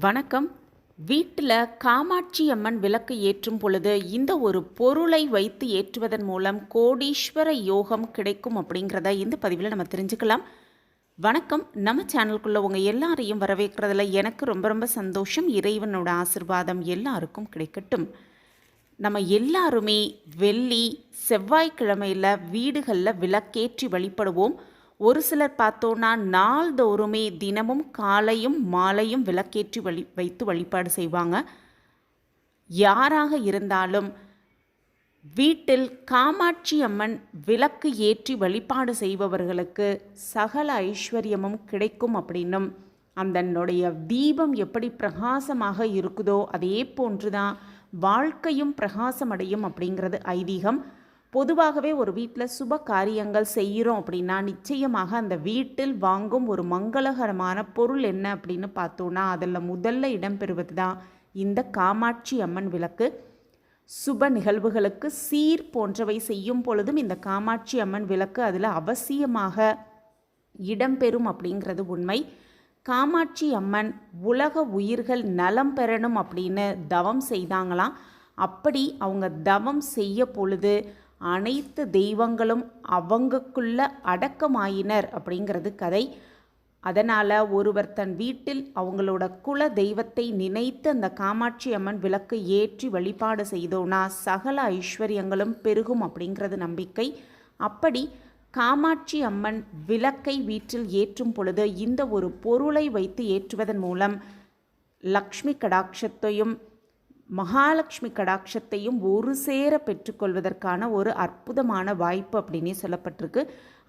வணக்கம். வீட்டில் காமாட்சி அம்மன் விளக்கு ஏற்றும் பொழுது இந்த ஒரு பொருளை வைத்து ஏற்றுவதன் மூலம் கோடீஸ்வர யோகம் கிடைக்கும் அப்படிங்கிறத இந்த பதிவில் நம்ம தெரிஞ்சுக்கலாம். வணக்கம். நம்ம சேனலுக்குள்ளே உங்கள் எல்லாரையும் வரவேற்கிறதுல எனக்கு ரொம்ப ரொம்ப சந்தோஷம். இறைவனோட ஆசிர்வாதம் எல்லாருக்கும் கிடைக்கட்டும். நம்ம எல்லாருமே வெள்ளி செவ்வாய்க்கிழமையில் வீடுகளில் விளக்கேற்றி வழிபடுவோம். ஒரு சிலர் பார்த்தோன்னா நாள்தோறுமே தினமும் காலையும் மாலையும் விளக்கேற்றி வழி வைத்து வழிபாடு செய்வாங்க. யாராக இருந்தாலும் வீட்டில் காமாட்சி அம்மன் விளக்கு ஏற்றி வழிபாடு செய்பவர்களுக்கு சகல ஐஸ்வர்யமும் கிடைக்கும் அப்படின்னும் அந்தனுடைய தீபம் எப்படி பிரகாசமாக இருக்குதோ அதே போன்று தான் வாழ்க்கையும் பிரகாசமடையும் அப்படிங்கிறது ஐதீகம். பொதுவாகவே ஒரு வீட்டில் சுப காரியங்கள் செய்கிறோம் அப்படின்னா நிச்சயமாக அந்த வீட்டில் வாங்கும் ஒரு மங்களகரமான பொருள் என்ன அப்படின்னு பார்த்தோன்னா அதில் முதல்ல இடம்பெறுவது தான் இந்த காமாட்சி அம்மன் விளக்கு. சுப நிகழ்வுகளுக்கு சீர் போன்றவை செய்யும் பொழுதும் இந்த காமாட்சி அம்மன் விளக்கு அதில் அவசியமாக இடம்பெறும் அப்படிங்கிறது உண்மை. காமாட்சி அம்மன் உலக உயிர்கள் நலம் பெறணும் அப்படின்னு தவம் செய்தாங்களாம். அப்படி அவங்க தவம் செய்ய பொழுது அனைத்து தெய்வங்களும் அவங்கக்குள்ள அடக்கமாயினர் அப்படிங்கிறது கதை. அதனால் ஒருவர் தன் வீட்டில் அவங்களோட குல தெய்வத்தை நினைத்து அந்த காமாட்சி அம்மன் விளக்கு ஏற்றி வழிபாடு செய்தோன்னா சகல ஐஸ்வர்யங்களும் பெருகும் அப்படிங்கிறது நம்பிக்கை. அப்படி காமாட்சி அம்மன் விளக்கை வீட்டில் ஏற்றும் பொழுது இந்த ஒரு பொருளை வைத்து ஏற்றுவதன் மூலம் லக்ஷ்மி கடாட்சத்தையும் மகாலட்சுமி கடாட்சத்தையும் ஒரு சேர பெற்றுக்கொள்வதற்கான ஒரு அற்புதமான வாய்ப்பு அப்படின்னே சொல்லப்பட்டிருக்கு.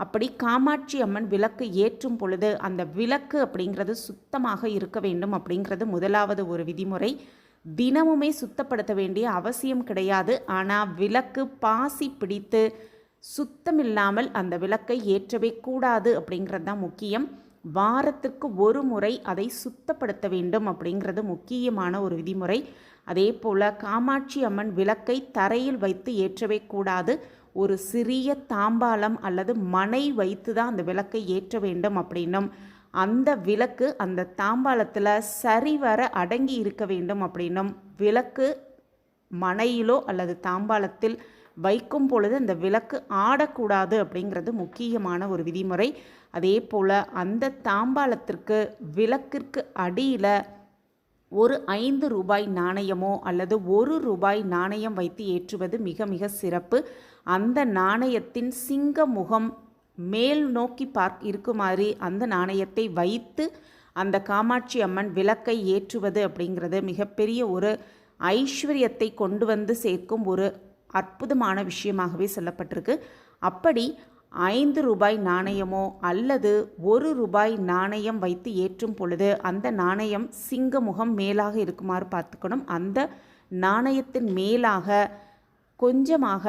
அப்படி காமாட்சி அம்மன் விளக்கு ஏற்றும் பொழுது அந்த விளக்கு அப்படிங்கிறது சுத்தமாக இருக்க வேண்டும் அப்படிங்கிறது முதலாவது ஒரு விதிமுறை. தினமுமே சுத்தப்படுத்த வேண்டிய அவசியம் கிடையாது. ஆனால் விளக்கு பாசி பிடித்து சுத்தமில்லாமல் அந்த விளக்கை ஏற்றவே கூடாது அப்படிங்கிறது தான் முக்கியம். வாரத்திற்கு ஒரு முறை அதை சுத்தப்படுத்த வேண்டும் அப்படிங்கிறது முக்கியமான ஒரு விதிமுறை. அதே போல் காமாட்சி அம்மன் விளக்கை தரையில் வைத்து ஏற்றவே கூடாது. ஒரு சிறிய தாம்பாலம் அல்லது மனை வைத்து தான் அந்த விளக்கை ஏற்ற வேண்டும் அப்படின்னும். அந்த விளக்கு அந்த தாம்பாலத்தில் சரிவர அடங்கி இருக்க வேண்டும் அப்படின்னும். விளக்கு மனையிலோ அல்லது தாம்பாலத்தில் வைக்கும் பொழுது அந்த விளக்கு ஆடக்கூடாது அப்படிங்கிறது முக்கியமான ஒரு விதிமுறை. அதே போல் அந்த தாம்பாளத்திற்கு விளக்கிற்கு அடியில் ஒரு ஐந்து ரூபாய் நாணயமோ அல்லது ஒரு ரூபாய் நாணயம் வைத்து ஏற்றுவது மிக மிக சிறப்பு. அந்த நாணயத்தின் சிங்க முகம் மேல் நோக்கி பார்க் இருக்குமாறு அந்த நாணயத்தை வைத்து அந்த காமாட்சி அம்மன் விளக்கை ஏற்றுவது அப்படிங்கிறது மிகப்பெரிய ஒரு ஐஸ்வர்யத்தை கொண்டு வந்து சேர்க்கும் ஒரு அற்புதமான விஷயமாகவே சொல்லப்பட்டிருக்கு. அப்படி ஐந்து ரூபாய் நாணயமோ அல்லது ஒரு ரூபாய் நாணயம் வைத்து ஏற்றும் பொழுது அந்த நாணயம் சிங்க முகம் மேலாக இருக்குமாறு பார்த்துக்கணும். அந்த நாணயத்தின் மேலாக கொஞ்சமாக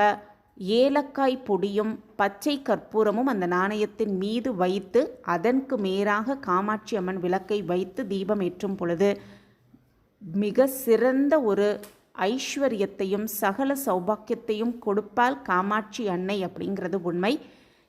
ஏலக்காய் பொடியும் பச்சை கற்பூரமும் அந்த நாணயத்தின் மீது வைத்து அதற்கு மேலாக காமாட்சி அம்மன் விளக்கை வைத்து தீபம் ஏற்றும் பொழுது மிக சிறந்த ஒரு ஐஸ்வர்யத்தையும் சகல சௌபாக்கியத்தையும் கொடுப்பால் காமாட்சி அன்னை அப்படிங்கிறது உண்மை.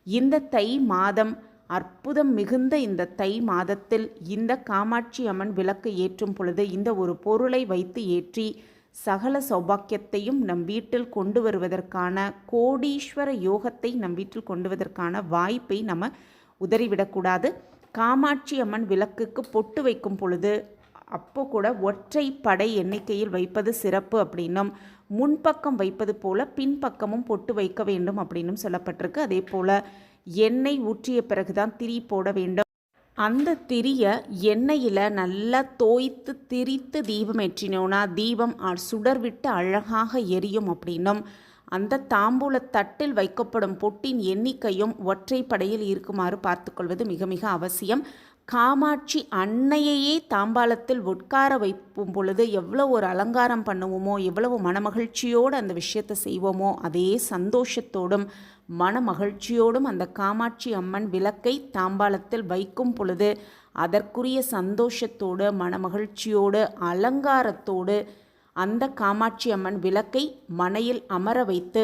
இந்த தை மாதம் அற்புதம் மிகுந்த இந்த தை மாதத்தில் இந்த காமாட்சி அம்மன் விளக்கு ஏற்றும் பொழுது இந்த ஒரு பொருளை வைத்து ஏற்றி சகல சௌபாக்கியத்தையும் நம் வீட்டில் கொண்டு வருவதற்கான கோடீஸ்வர யோகத்தை நம் வீட்டில் கொண்டு வருவதற்கான வாய்ப்பை நம்ம உதறிவிடக்கூடாது. காமாட்சி அம்மன் விளக்குக்கு பொட்டு வைக்கும் பொழுது அப்போ கூட ஒற்றை படை எண்ணிக்கையில் வைப்பது சிறப்பு அப்படின்னும் முன்பக்கம் வைப்பது போல பின்பக்கமும் பொட்டு வைக்க வேண்டும் அப்படின்னும் சொல்லப்பட்டிருக்கு. அதே போல் எண்ணெய் ஊற்றிய பிறகுதான் திரி போட வேண்டும். அந்த திரியை எண்ணெயில் நல்லா தோய்த்து திரித்து தீபம் ஏற்றினோன்னா தீபம் சுடர் விட்டு அழகாக எரியும் அப்படின்னும் அந்த தாம்பூல தட்டில் வைக்கப்படும் பொட்டின் எண்ணிக்கையும் ஒற்றைப்படையில் இருக்குமாறு பார்த்துக்கொள்வது மிக மிக அவசியம். காமாட்சி அன்னையையே தாம்பாளத்தில் உட்கார வைக்கும் பொழுது எவ்வளோ ஒரு அலங்காரம் பண்ணுவோமோ எவ்வளவு மனமகிழ்ச்சியோடு அந்த விஷயத்தை செய்வோமோ அதே சந்தோஷத்தோடும் மன மகிழ்ச்சியோடும் அந்த காமாட்சி அம்மன் விளக்கை தாம்பாளத்தில் வைக்கும் பொழுது அதற்குரிய சந்தோஷத்தோடு மனமகிழ்ச்சியோடு அலங்காரத்தோடு அந்த காமாட்சி அம்மன் விளக்கை மனையில் அமர வைத்து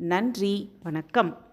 நன்றி வணக்கம்.